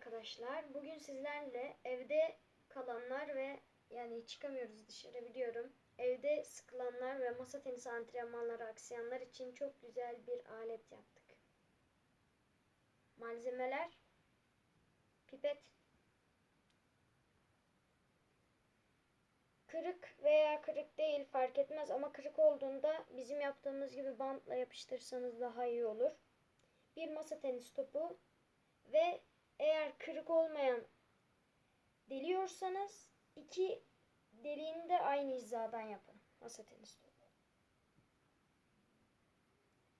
arkadaşlar. Bugün sizlerle evde kalanlar ve yani çıkamıyoruz dışarı biliyorum. Evde sıkılanlar ve masa tenisi antrenmanları aksayanlar için çok güzel bir alet yaptık. Malzemeler pipet kırık veya kırık değil fark etmez ama kırık olduğunda bizim yaptığımız gibi bantla yapıştırsanız daha iyi olur. Bir masa tenis topu ve eğer kırık olmayan deliyorsanız iki deliğini de aynı hizadan yapın. Masa tenis topu.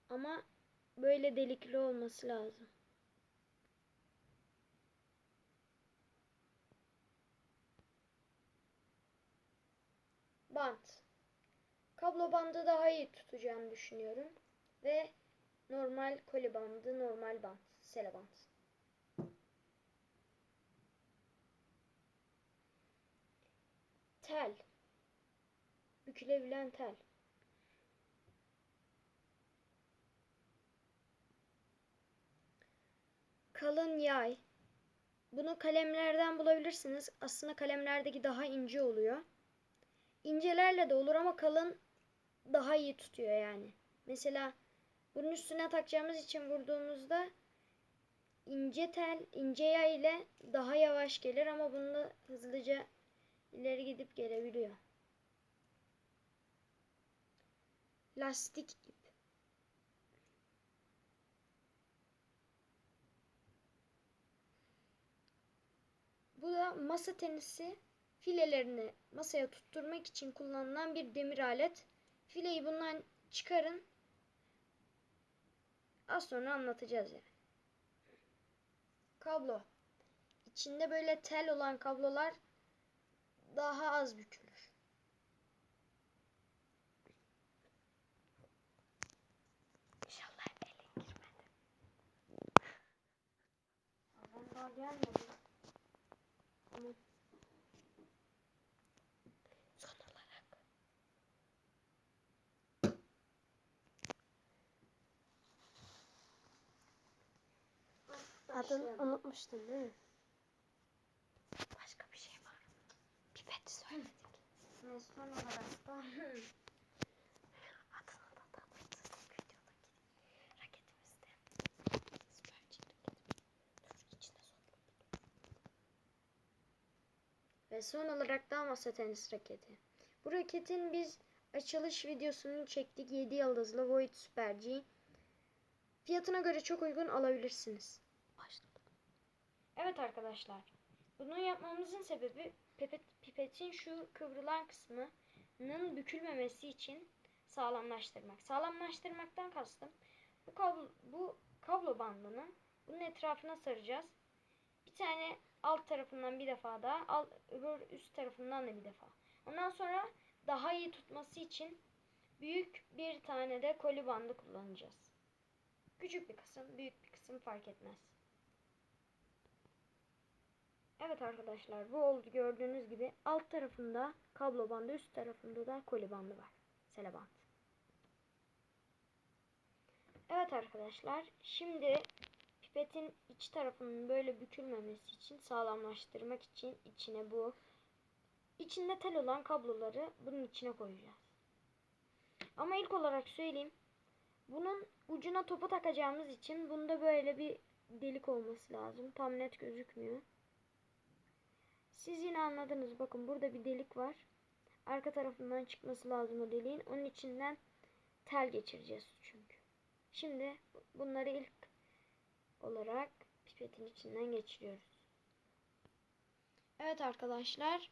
Ama böyle delikli olması lazım. Bant. Kablo bandı daha iyi tutacağını düşünüyorum. Ve normal koli bandı, normal bant, sele bant. Tel. Bükülebilen tel. Kalın yay. Bunu kalemlerden bulabilirsiniz. Aslında kalemlerdeki daha ince oluyor. İncelerle de olur ama kalın daha iyi tutuyor yani. Mesela bunun üstüne takacağımız için vurduğumuzda ince tel, ince yay ile daha yavaş gelir ama bunda hızlıca ileri gidip gelebiliyor. Lastik ip. Bu da masa tenisi filelerini masaya tutturmak için kullanılan bir demir alet. Fileyi bundan çıkarın. Az sonra anlatacağız yani. Kablo. İçinde böyle tel olan kablolar daha az bükülür. İnşallah elin girmedi. Adam daha gelmedi. Ama son olarak Adını unutmuştun değil mi? Başka bir şey var. Pipet söyledik. Ve son olarak da adını da tanıttık videodaki raketimizde. Raketimiz. Dur içine. Ve son olarak da masa tenis raketi. Bu raketin biz açılış videosunu çektik. 7 yıldızlı Void Super G. Fiyatına göre çok uygun alabilirsiniz. Başladık. Evet arkadaşlar. Bunu yapmamızın sebebi pipet, pipetin şu kıvrılan kısmının bükülmemesi için sağlamlaştırmak. Sağlamlaştırmaktan kastım bu kablo, bu kablo bandını bunun etrafına saracağız. Bir tane alt tarafından bir defa daha, alt, öbür üst tarafından da bir defa. Ondan sonra daha iyi tutması için büyük bir tane de koli bandı kullanacağız. Küçük bir kısım, büyük bir kısım fark etmez. Evet arkadaşlar bu oldu gördüğünüz gibi alt tarafında kablo bandı üst tarafında da koli bandı var. Sele band. Evet arkadaşlar şimdi pipetin iç tarafının böyle bükülmemesi için sağlamlaştırmak için içine bu içinde tel olan kabloları bunun içine koyacağız. Ama ilk olarak söyleyeyim. Bunun ucuna topu takacağımız için bunda böyle bir delik olması lazım. Tam net gözükmüyor. Siz yine anladınız. Bakın burada bir delik var. Arka tarafından çıkması lazım o deliğin. Onun içinden tel geçireceğiz çünkü. Şimdi bunları ilk olarak pipetin içinden geçiriyoruz. Evet arkadaşlar.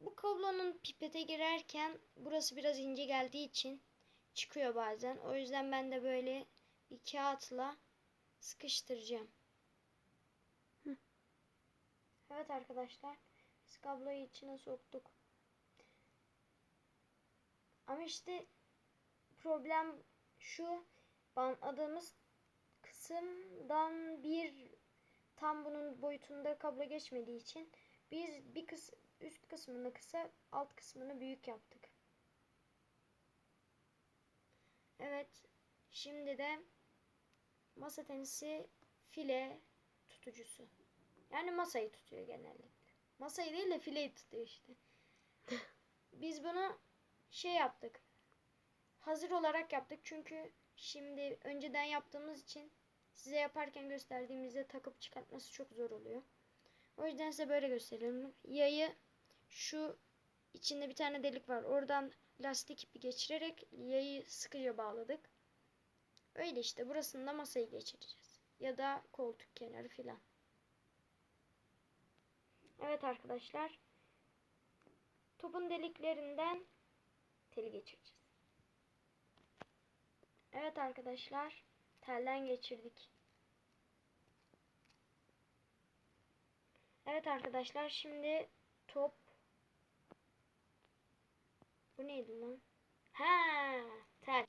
Bu kablonun pipete girerken burası biraz ince geldiği için çıkıyor bazen. O yüzden ben de böyle bir kağıtla sıkıştıracağım. Evet arkadaşlar. Biz kabloyu içine soktuk. Ama işte problem şu bantladığımız kısımdan bir tam bunun boyutunda kablo geçmediği için biz bir kıs üst kısmını kısa alt kısmını büyük yaptık. Evet. Şimdi de masa tenisi file tutucusu. Yani masayı tutuyor genellikle. Masayı değil de fileyi tutuyor işte. Biz bunu şey yaptık. Hazır olarak yaptık çünkü şimdi önceden yaptığımız için size yaparken gösterdiğimizde takıp çıkartması çok zor oluyor. O yüzden size böyle gösteriyorum. Yayı şu içinde bir tane delik var. Oradan lastik ipi geçirerek yayı sıkıca bağladık. Öyle işte burasında masayı geçireceğiz. Ya da koltuk kenarı filan. Evet arkadaşlar. Topun deliklerinden teli geçireceğiz. Evet arkadaşlar. Telden geçirdik. Evet arkadaşlar şimdi top Bu neydi lan? Ha, tel.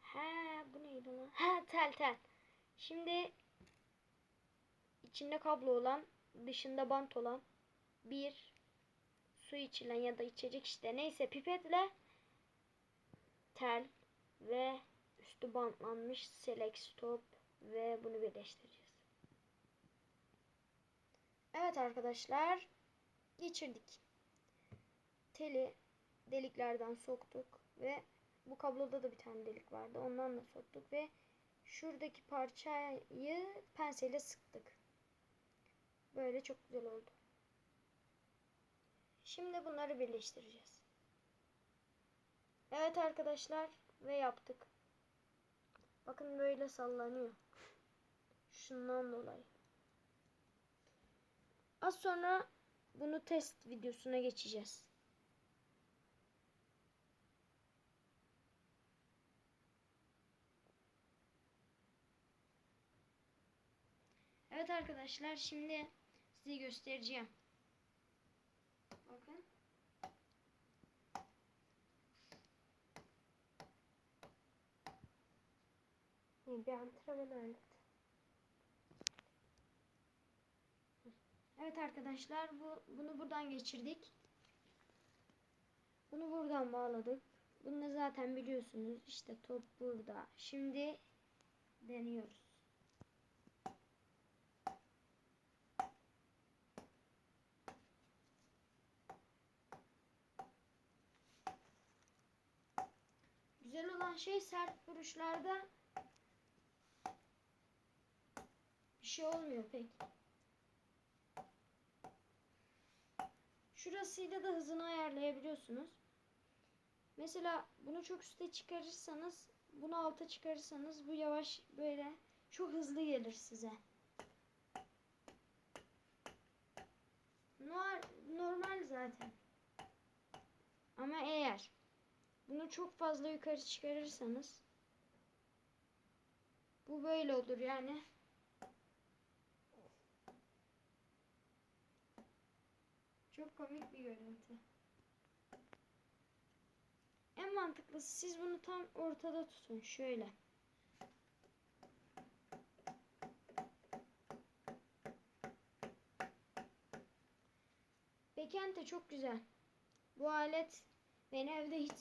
Ha, bu neydi lan? Ha, tel tel. Şimdi içinde kablo olan, dışında bant olan bir su içilen ya da içecek işte neyse pipetle tel ve üstü bantlanmış select stop ve bunu birleştireceğiz. Evet arkadaşlar geçirdik. Teli deliklerden soktuk ve bu kabloda da bir tane delik vardı. Ondan da soktuk ve şuradaki parçayı penseyle sıktık. Böyle çok güzel oldu. Şimdi bunları birleştireceğiz. Evet arkadaşlar ve yaptık. Bakın böyle sallanıyor. Şundan dolayı. Az sonra bunu test videosuna geçeceğiz. Evet arkadaşlar şimdi size göstereceğim. Bakın. Bir antrenman aleti. Evet arkadaşlar bu bunu buradan geçirdik. Bunu buradan bağladık. Bunu da zaten biliyorsunuz. İşte top burada. Şimdi deniyoruz. Güzel olan şey sert vuruşlarda bir şey olmuyor pek. Şurasıyla da hızını ayarlayabiliyorsunuz. Mesela bunu çok üste çıkarırsanız, bunu alta çıkarırsanız bu yavaş böyle çok hızlı gelir size. Normal, zaten. Ama eğer bunu çok fazla yukarı çıkarırsanız bu böyle olur yani. Çok komik bir görüntü. En mantıklısı siz bunu tam ortada tutun. Şöyle. Bekente çok güzel. Bu alet beni evde hiç